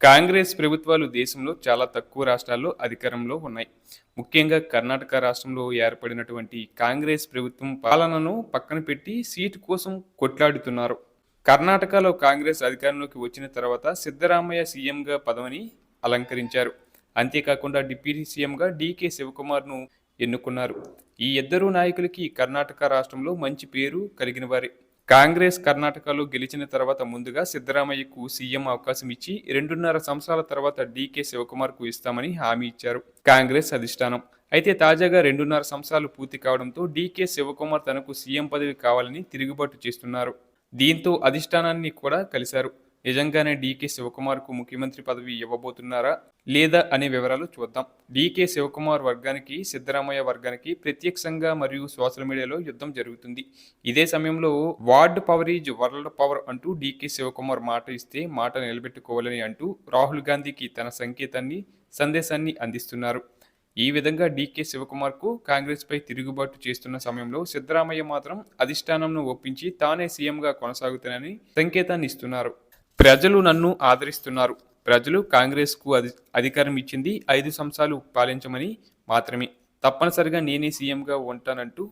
కాంగ్రెస్ ప్రభుత్వాలు దేశంలో చాలా తక్కువ రాష్ట్రాల్లో అధికారంలో ఉన్నాయి. ముఖ్యంగా కర్ణాటక రాష్ట్రంలో ఏర్పడినటువంటి కాంగ్రెస్ ప్రభుత్వం పాలనను పక్కన పెట్టి సీటు కోసం కొట్లాడుతున్నారు. కర్ణాటకలో కాంగ్రెస్ అధికారంలోకి వచ్చిన తర్వాత సిద్ధరామయ్య సీఎంగా పదవిని అలంకరించారు. అంతేకాకుండా డిప్యూటీ సీఎంగా డీకే శివకుమార్ను ఎన్నుకున్నారు. ఈ ఇద్దరు నాయకులకి కర్ణాటక రాష్ట్రంలో మంచి పేరు కలిగిన వారే. కాంగ్రెస్ కర్ణాటకలో గెలిచిన తర్వాత ముందుగా సిద్ధరామయ్యకు సీఎం అవకాశం ఇచ్చి రెండున్నర సంవత్సరాల తర్వాత డీకే శివకుమార్కు ఇస్తామని హామీ ఇచ్చారు కాంగ్రెస్ అధిష్టానం. అయితే తాజాగా రెండున్నర సంవత్సరాలు పూర్తి కావడంతో డీకే శివకుమార్ తనకు సీఎం పదవి కావాలని తిరుగుబాటు చేస్తున్నారు. దీంతో అధిష్టానాన్ని కూడా కలిశారు. నిజంగానే డీకే శివకుమార్కు ముఖ్యమంత్రి పదవి ఇవ్వబోతున్నారా లేదా అనే వివరాలు చూద్దాం. డీకే శివకుమార్ వర్గానికి సిద్ధరామయ్య వర్గానికి ప్రత్యక్షంగా మరియు సోషల్ మీడియాలో యుద్ధం జరుగుతుంది. ఇదే సమయంలో word power is world power అంటూ డీకే శివకుమార్ మాట ఇస్తే మాట నిలబెట్టుకోవాలని అంటూ రాహుల్ గాంధీకి తన సంకేతాన్ని సందేశాన్ని అందిస్తున్నారు. ఈ విధంగా డీకే శివకుమార్కు కాంగ్రెస్పై తిరుగుబాటు చేస్తున్న సమయంలో సిద్ధరామయ్య మాత్రం అధిష్టానంను ఒప్పించి తానే సీఎంగా కొనసాగుతానని సంకేతాన్ని ఇస్తున్నారు. ప్రజలు నన్ను ఆదరిస్తున్నారు. ప్రజలు కాంగ్రెస్కు అధి అధికారం ఇచ్చింది ఐదు సంవత్సరాలు పాలించమని మాత్రమే. తప్పనిసరిగా నేనే సీఎంగా ఉంటానంటూ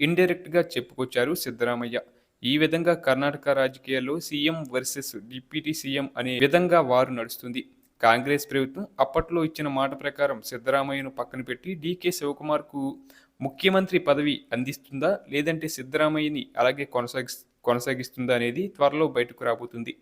ఇండైరెక్ట్గా చెప్పుకొచ్చారు సిద్ధరామయ్య. ఈ విధంగా కర్ణాటక రాజకీయాల్లో సీఎం వర్సెస్ డిప్యూటీ సీఎం అనే విధంగా వారు నడుస్తుంది. కాంగ్రెస్ ప్రభుత్వం అప్పట్లో ఇచ్చిన మాట ప్రకారం సిద్ధరామయ్యను పక్కన పెట్టి డీకే శివకుమార్కు ముఖ్యమంత్రి పదవి అందిస్తుందా? లేదంటే సిద్ధరామయ్యని అలాగే కొనసాగి కొనసాగిస్తుందా అనేది త్వరలో బయటకు రాబోతుంది.